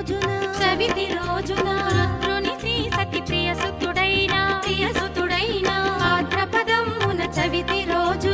రోజున. చవితి రోజున రుని శ్రీ సతి ప్రియ సుతుడైన ప్రియ భాద్రపదమున చవితి రోజు